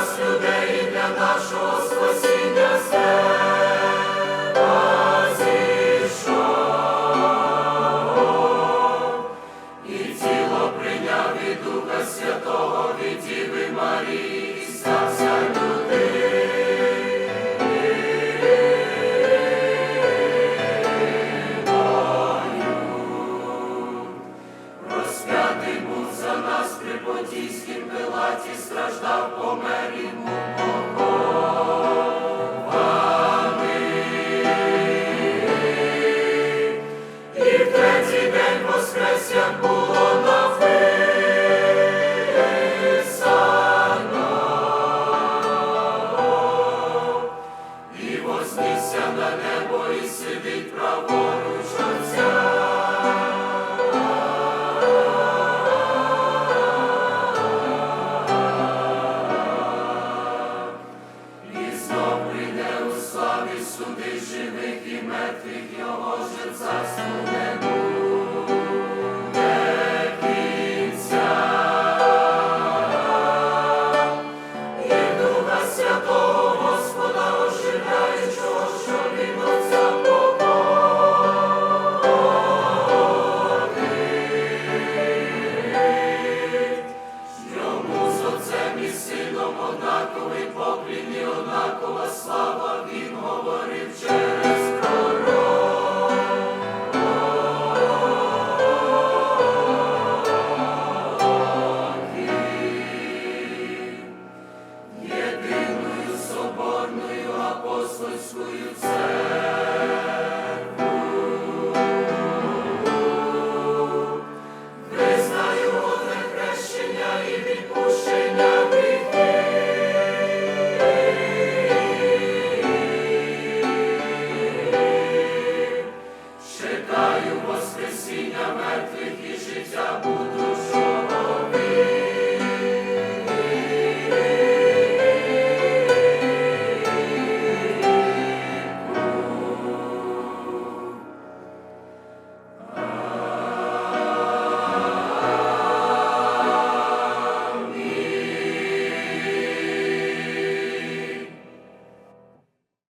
nosso Deus. святих його серця слуги.